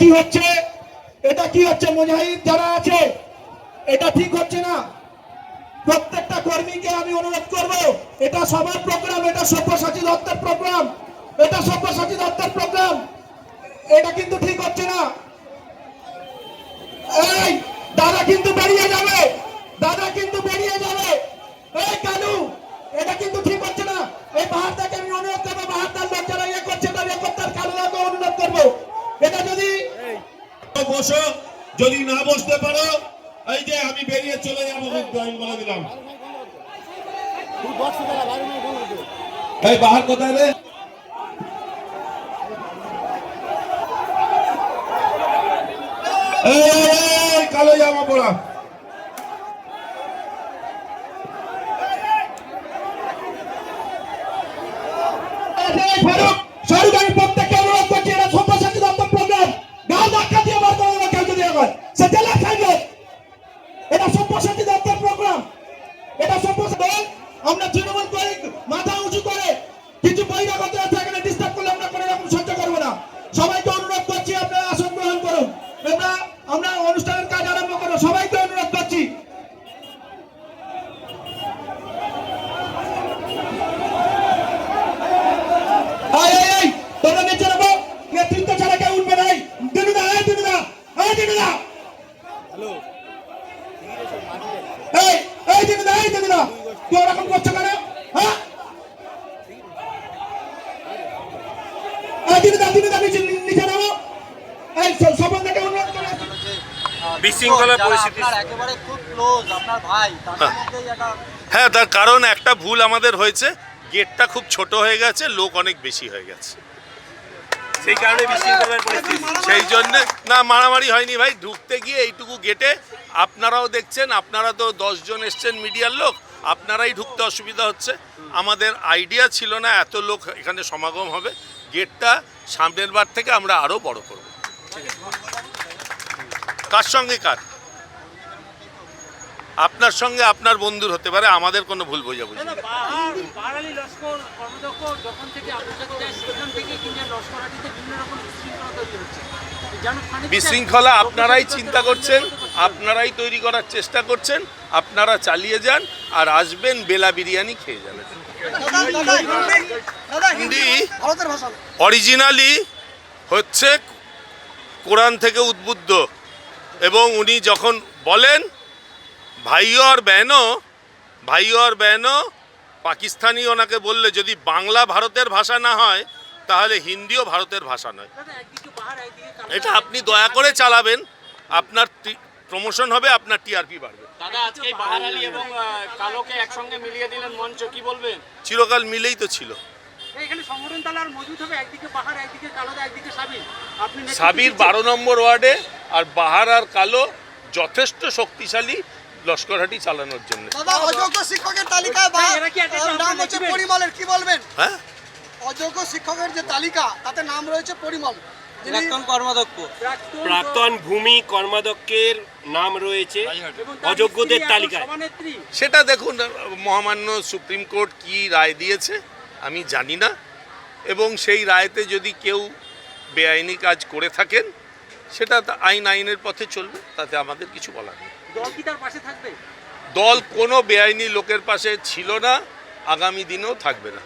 কি হচ্ছে? এটা কি হচ্ছে মুজাহিদ যারা আছে? এটা ঠিক হচ্ছে না। প্রত্যেকটা কর্মীকে আমি অনুরোধ করব, এটা সবার প্রোগ্রাম এটা সব্যসাচী দত্তের প্রোগ্রাম এটা সব্যসাচী দত্তের প্রোগ্রাম এটা কিন্তু ঠিক হচ্ছে না। এই, দাদা কিন্তু বেরিয়ে যাবে, দাদা কিন্তু যদি না বসতে পারো, এই যে আমি বেরিয়ে চলে যাব কিন্তু আমি বলে দিলাম। বাহার কোথায় রে? কালো জামা পড়া সব্যসাচী আমরা তৃণমূল করে, মাথা উঁচু করে কিছু বহিরাগত এখানে ডিস্টার্ব করলে আমরা কোনো রকম সহ্য করব না। সবাইকে অনুরোধ করছি আপনারা আসন গ্রহণ করুন আমরা আমরা অনুষ্ঠানের কাজ আরম্ভ করব সবাইকে অনুরোধ করছি আয় আয় আয় তোমরা নিচে নামো নেতৃত্ব ছাড়া কেউ উঠবে নাই দিনুদা এই দিনুদা এই দিনুদা এই এই দিনুদা এই দিনুদা তুই ওরকম করছ কেন হ্যাঁ এই দিনুদা দিনুদা নিচে নিচে নামো এই সফল থেকে অনুরোধ করে বিশৃঙ্খলা যারা পরিস্থিতি আপনার একেবারে খুব ক্লোজ আপনার ভাই তাদের মধ্যেই একটা হ্যাঁ তার কারণ একটা ভুল আমাদের হয়েছে। গেটটা খুব ছোট হয়ে গেছে লোক অনেক বেশি হয়ে গেছে। সেই কারণে বিশৃঙ্খলার পরিস্থিতি। সেই জন্য না মারামারি হয়নি ভাই ঢুকতে গিয়ে এইটুকু গেটে আপনারাও দেখছেন আপনারা তো দশজন এসছেন মিডিয়ার লোক আপনারাই ঢুকতে অসুবিধা হচ্ছে। আমাদের আইডিয়া ছিল না এত লোক এখানে সমাগম হবে। গেটটা সামনের বার থেকে আমরা আরও বড় করব। কার সঙ্গে কার? আপনার সঙ্গে আপনার বন্ধুর হতে পারে আমাদের কোনো ভুল বোঝাবুঝি বিশৃঙ্খলা আপনারাই চিন্তা করছেন আপনারাই তৈরি করার চেষ্টা করছেন আপনারা চালিয়ে যান আর আসবেন বেলা বিরিয়ানি খেয়ে যাবেন। হিন্দি অরিজিনালি হচ্ছে কোরআন থেকে উদ্বুদ্ধ এবং উনি যখন বলেন ভাইও আর বেহনো ভাইও আর বেহনো পাকিস্তানি ওনাকে বললে যদি বাংলা ভারতের ভাষা না হয় তাহলে হিন্দিও ভারতের ভাষা নয়। দাদা, একদিকে পাহাড়, একদিকে কালো। এটা আপনি দয়া করে চালাবেন আপনার প্রমোশন হবে আপনার টিআরপি বাড়বে। দাদা আজকে এই বাহারালি এবং কালোকে একসঙ্গে মিলিয়ে দিলেন মঞ্চ কি বলবেন? চিরকাল মিলেই তো ছিল। এখানে সংগঠন তালার মজুদ হবে? একদিকে পাহাড় একদিকে কালোদা একদিকে সাবির। আপনি সাবির বারো নম্বর ওয়ার্ডে আর বাহার আর কালো যথেষ্ট শক্তিশালী লস্করহাটি চালানোর জন্য। দাদা অযোগ্য শিক্ষকের তালিকায় বা নাম হচ্ছে পরিমলের কি বলবেন? হ্যাঁ? অযোগ্য শিক্ষকের যে তালিকা তাতে নাম রয়েছে পরিমল। প্রাক্তন প্রাক্তন ভূমি কর্মাধ্যক্ষের নাম রয়েছে অযোগ্যদের তালিকায়। সেটা দেখুন মহামান্য সুপ্রিম কোর্ট কি রায় দিয়েছে আমি জানি না। এবং সেই রায়তে যদি কেউ বেআইনি কাজ করে থাকেন সেটা তা আইন আইনের পথে চলবে তাতে আমাদের কিছু বলার নেই। দল কি তার পাশে থাকবে? দল কোনো বেআইনি লোকের পাশে ছিল না আগামী দিনেও থাকবে না।